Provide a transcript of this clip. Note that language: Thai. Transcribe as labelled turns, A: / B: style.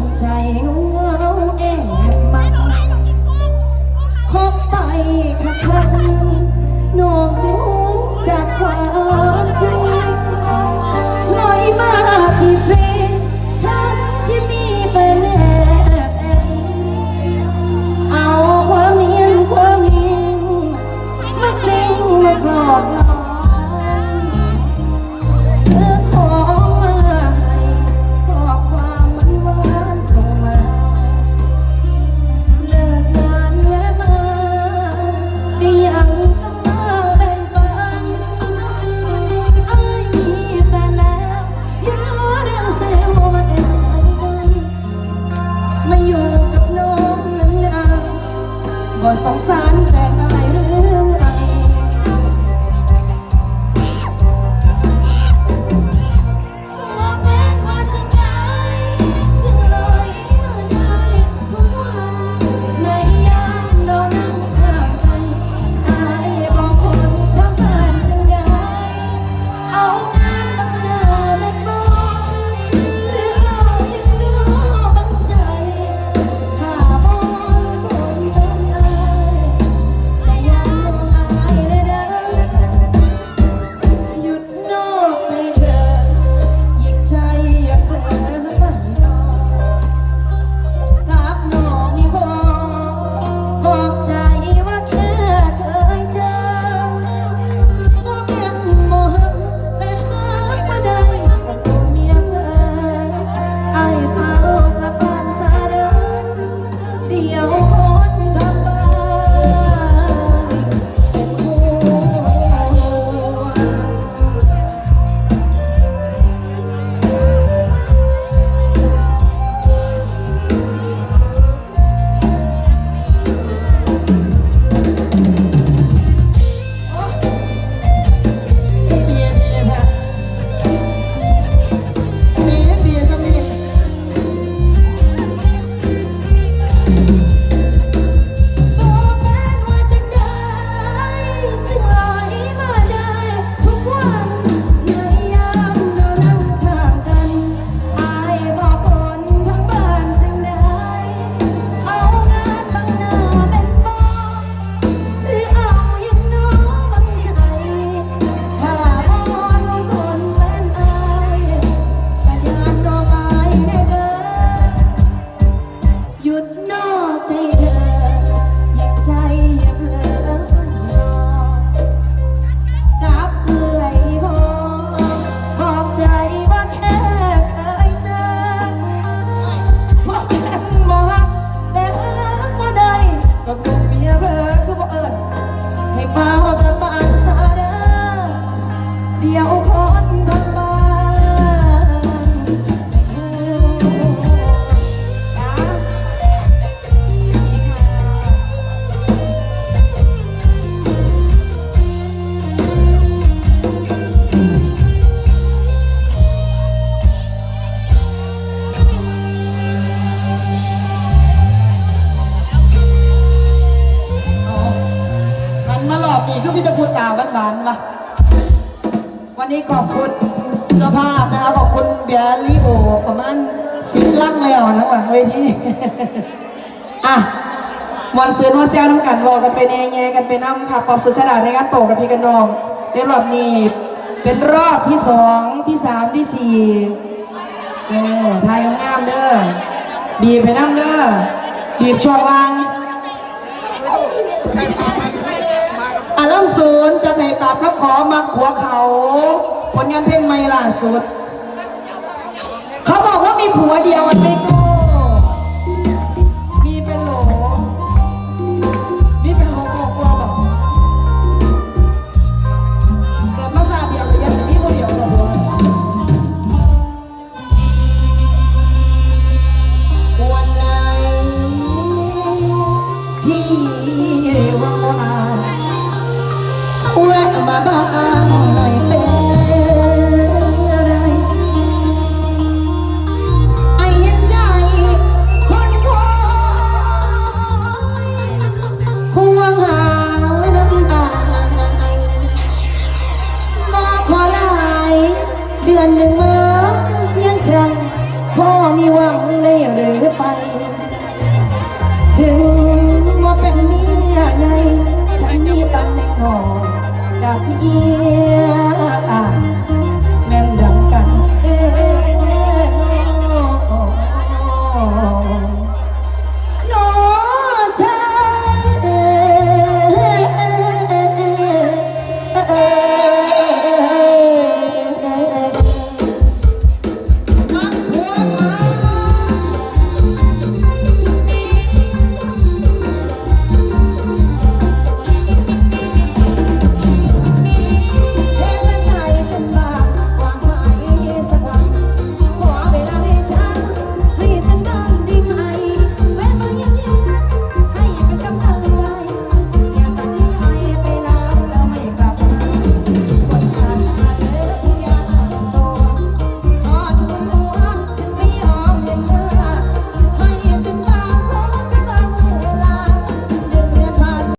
A: I'm dying. ก็สงสารแฟน
B: น
A: วะวันนี้
B: ขอบคุ
A: ณเจ้าภาพนะคะขอบคุณเบียร์ลิโอประมาณสิบลั่งแล้วนะหลังเวทีอะมอนซื้อวัเซียน้ำกันรอกันไปแง่แง่กันไปน้ำค่ะปอบสุชาดาในงานโตกับพี่กันนองในรอบนี้เป็นรอบที่สองที่สามที่สี่เออทายงามเด้อบีบไปน้ำเด้อบีบช่วงล่างาบครับขอมากหัวเขา ผลงานเพลงใหม่ล่าสุด เขาบอกว่ามีผัวเดียวไม่ตัว